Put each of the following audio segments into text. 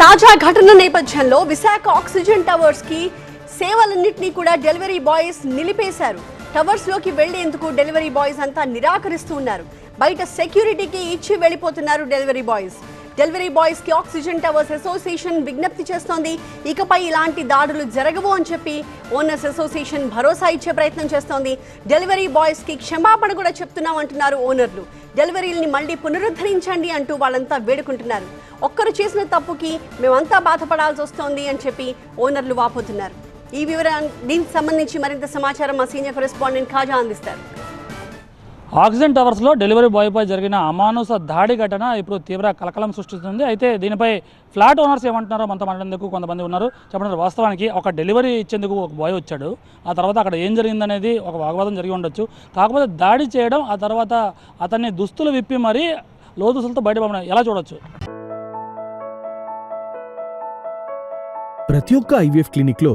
తాజా ఘటన నేపథ్యంలో విశాఖ ఆక్సిజన్ టవర్స్కి సేవలన్నింటినీ కూడా డెలివరీ బాయ్స్ నిలిపేశారు. టవర్స్లోకి వెళ్ళేందుకు డెలివరీ బాయ్స్ అంతా నిరాకరిస్తూ ఉన్నారు. బయట సెక్యూరిటీకి ఇచ్చి వెళ్ళిపోతున్నారు డెలివరీ బాయ్స్. డెలివరీ బాయ్స్కి ఆక్సిజన్ టవర్స్ అసోసియేషన్ విజ్ఞప్తి చేస్తోంది. ఇకపై ఇలాంటి దాడులు జరగవు అని చెప్పి ఓనర్స్ అసోసియేషన్ భరోసా ఇచ్చే ప్రయత్నం చేస్తోంది. డెలివరీ బాయ్స్కి క్షమాపణ కూడా చెప్తున్నాం అంటున్నారు ఓనర్లు. డెలివరీల్ని మళ్ళీ పునరుద్ధరించండి అంటూ వాళ్ళంతా వేడుకుంటున్నారు. ఒక్కరు చేసిన తప్పుకి మేమంతా బాధపడాల్సి వస్తోంది అని చెప్పి ఓనర్లు వాపోతున్నారు. ఈ వివరం దీనికి సంబంధించి మరింత సమాచారం మా సీనియర్ కరెస్పాండెంట్ ఖాజా అందిస్తారు. ఆక్సిజన్ టవర్స్లో డెలివరీ బాయ్పై జరిగిన అమానుష దాడి ఘటన ఇప్పుడు తీవ్ర కలకలం సృష్టిస్తుంది. అయితే దీనిపై ఫ్లాట్ ఓనర్స్ ఏమంటున్నారో మనతో మాట్లాడేందుకు కొంతమంది ఉన్నారు. చెప్పండి వాస్తవానికి ఒక డెలివరీ ఇచ్చేందుకు ఒక బాయ్ వచ్చాడు. ఆ తర్వాత అక్కడ ఏం జరిగిందనేది ఒక వాగ్వాదం జరిగి ఉండొచ్చు. కాకపోతే దాడి చేయడం ఆ తర్వాత అతన్ని దుస్తులు విప్పి మరీ లోదుస్తులతో బయటపడడం ఎలా చూడొచ్చు? ప్రతి ఒక్క ఐవీఎఫ్ క్లినిక్లో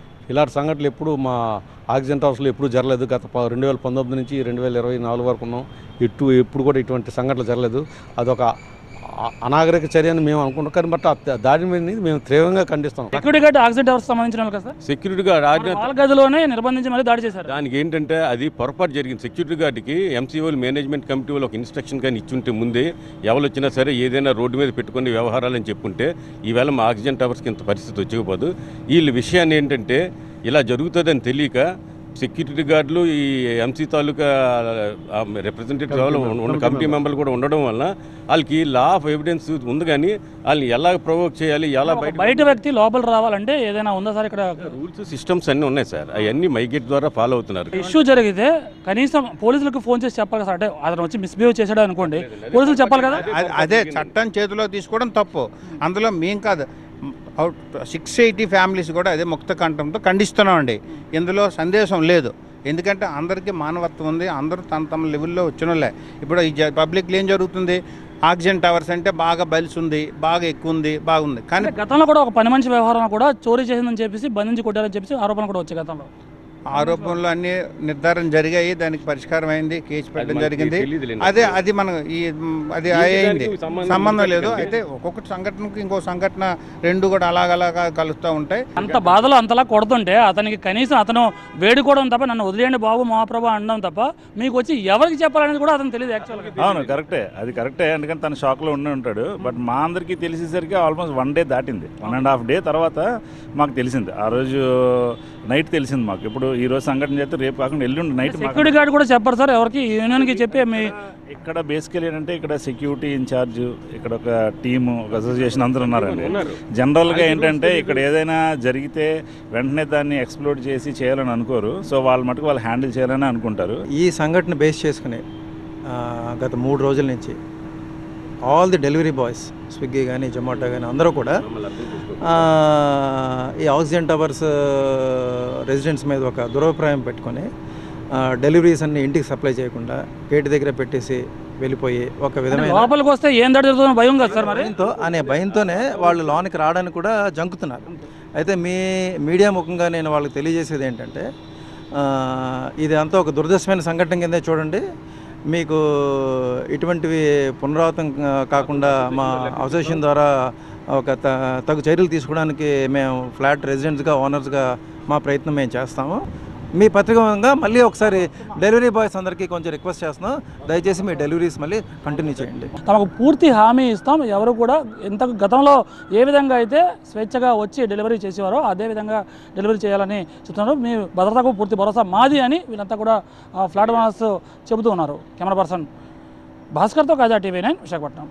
ఇలాంటి సంఘటనలు ఎప్పుడు మా ఆక్సిజన్ టవర్స్లో ఎప్పుడు జరగలేదు. గత ప- రెండు వేల పంతొమ్మిది నుంచి రెండు వేల ఇరవై నాలుగు వరకు ఉన్నాం. ఎటు ఎప్పుడు కూడా ఇటువంటి సంఘటనలు జరగలేదు. అదొక అనాగరిక చర్య అని మేము అనుకుంటాం కానీ బట్ దాడి మీద మేము తీవ్రంగా ఖండిస్తాం సెక్యూరిటీ గార్డ్ ఆక్సిజన్ టవర్స్ సంబంధించిన వాళ్ళు కదా సెక్యూరిటీ గార్డ్ గదిలోనే నిర్బంధించి మరీ దాడి చేశారు. దానికి ఏంటంటే అది పొరపాటు జరిగింది. సెక్యూరిటీ గార్డ్కి ఎంసీఓలు మేనేజ్మెంట్ కమిటీ వాళ్ళు ఒక ఇన్స్ట్రక్షన్ కానీ ఇచ్చుంటే ముందే ఎవరు వచ్చినా సరే ఏదైనా రోడ్డు మీద పెట్టుకుని వ్యవహారాలని చెప్పుంటే ఈవేళ మా ఆక్సిజన్ టవర్స్కి ఇంత పరిస్థితి వచ్చకపోదు. వీళ్ళ విషయాన్ని ఏంటంటే ఇలా జరుగుతుందని తెలియక సెక్యూరిటీ గార్డులు ఈ ఎంసీ తాలూకా రిప్రజెంటేటివ్ ఉన్న కమిటీ మెంబర్లు కూడా ఉండడం వల్ల వాళ్ళకి లా ఆఫ్ ఎవిడెన్స్ ఉంది కానీ వాళ్ళని ఎలా ప్రొవోక్ చేయాలి ఎలా బయట బయట వ్యక్తి లోపల రావాలంటే ఏదైనా ఉందా సార్ ఇక్కడ? రూల్స్ సిస్టమ్స్ అన్నీ ఉన్నాయి సార్. అవన్నీ మైగేట్ ద్వారా ఫాలో అవుతున్నారు. ఇష్యూ జరిగితే కనీసం పోలీసులకు ఫోన్ చేసి చెప్పాలి సార్. అంటే అతను వచ్చి మిస్బిహేవ్ చేశాడు అనుకోండి. పోలీసులు చెప్పాలి కదా? అదే చట్టం చేతిలో తీసుకోవడం తప్పు. అందులో మేం కాదు. సిక్స్ ఎయిటీ ఫ్యామిలీస్ కూడా అదే ముక్త కంఠంతో ఖండిస్తున్నామండి. ఇందులో సందేశం లేదు. ఎందుకంటే అందరికీ మానవత్వం ఉంది. అందరూ తమ తమ లెవెల్లో వచ్చినోళ్ళే. ఇప్పుడు ఈ పబ్లిక్లో ఏం జరుగుతుంది? ఆక్సిజన్ టవర్స్ అంటే బాగా బలిసి ఉంది బాగా ఎక్కువ ఉంది బాగుంది. కానీ గతంలో కూడా ఒక పని మనిషి వ్యవహారం కూడా చోరీ చేసిందని చెప్పేసి బంధించి కొట్టారని చెప్పేసి ఆరోపణ కూడా వచ్చాయి గతంలో. ఆరోపణలు అన్ని నిర్ధారణ జరిగాయి. దానికి పరిష్కారం అయింది. కేసు పెట్టడం జరిగింది. అదే అది మనం ఈ అది అయింది సంబంధం లేదు. లేదు. అయితే ఒక్కొక్క సంఘటనకి ఇంకో సంఘటన రెండు కూడా అలాగలాగా కలుస్తూ ఉంటాయి. అంత బాధలో అంతలా కొడుతుంటే అతనికి కనీసం అతను వేడుకోవడం తప్ప నన్ను వదిలేయండి బాబు మహాప్రభు అనడం తప్ప మీకు వచ్చి ఎవరికి చెప్పాలనేది కూడా అతను తెలియదు యాక్చువల్గా అవును కరెక్టే. అది కరెక్టే. ఎందుకంటే తన షాక్లో ఉండి ఉంటాడు. బట్ మా అందరికీ తెలిసేసరికి ఆల్మోస్ట్ వన్ డే దాటింది. వన్ అండ్ హాఫ్ డే తర్వాత మాకు తెలిసింది. ఆ రోజు నైట్ తెలిసింది మాకు. ఇప్పుడు ఈ రోజు సంఘటన చేస్తే రేపు కాకుండా ఎల్లుండి నైట్ సెక్యూరిటీ గార్డ్ కూడా చెప్పారు సార్ ఎవరికి యూనియన్కి చెప్పి మీ ఇక్కడ బేసికలీ ఏంటంటే ఇక్కడ సెక్యూరిటీ ఇన్ఛార్జ్ ఇక్కడ ఒక టీము ఒక అసోసియేషన్ అందరూ ఉన్నారండి. జనరల్గా ఏంటంటే ఇక్కడ ఏదైనా జరిగితే వెంటనే దాన్ని ఎక్స్ప్లోర్ చేసి చేయాలని అనుకోరు. సో వాళ్ళ మటుకు వాళ్ళు హ్యాండిల్ చేయాలని అనుకుంటారు. ఈ సంఘటన బేస్ చేసుకుని గత మూడు రోజుల నుంచి all the delivery boys Swiggy కానీ జొమాటో కానీ అందరూ కూడా ఈ ఆక్సిజన్ టవర్స్ రెసిడెంట్స్ మీద ఒక దురభిప్రాయం పెట్టుకొని డెలివరీస్ అన్ని ఇంటికి సప్లై చేయకుండా గేట్ దగ్గర పెట్టేసి వెళ్ళిపోయి ఒక విధమైన లోపలికి వస్తే ఏం దాడి జరుగుతుందో భయం కదా సార్ భయంతో అనే భయంతోనే వాళ్ళు లోనికి రావడానికి కూడా జంకుతున్నారు. అయితే మీ మీడియా ముఖంగా నేను వాళ్ళకి తెలియజేసేది ఏంటంటే ఇది అంతా ఒక దురదృష్టమైన సంఘటన కిందే చూడండి. మీకు ఇటువంటివి పునరావృతం కాకుండా మా అసోసియేషన్ ద్వారా ఒక త- తగు చర్యలు తీసుకోవడానికి మేము ఫ్లాట్ రెసిడెంట్స్గా ఓనర్స్గా మా ప్రయత్నం మేము చేస్తాము. మీ పత్రికంగా మళ్ళీ ఒకసారి డెలివరీ బాయ్స్ అందరికీ కొంచెం రిక్వెస్ట్ చేస్తున్నాం. దయచేసి మీ డెలివరీస్ మళ్ళీ కంటిన్యూ చేయండి. తమకు పూర్తి హామీ ఇస్తాం. ఎవరు కూడా ఇంత గతంలో ఏ విధంగా అయితే స్వేచ్ఛగా వచ్చి డెలివరీ చేసేవారో అదే విధంగా డెలివరీ చేయాలని చెప్తున్నారు. మీ భద్రతకు పూర్తి భరోసా మాది అని వీళ్ళంతా కూడా ఫ్లాట్ ఓనర్స్ చెబుతూ ఉన్నారు. కెమెరా పర్సన్ భాస్కర్తో కాజా టీవీ నైన్ విశాఖపట్నం.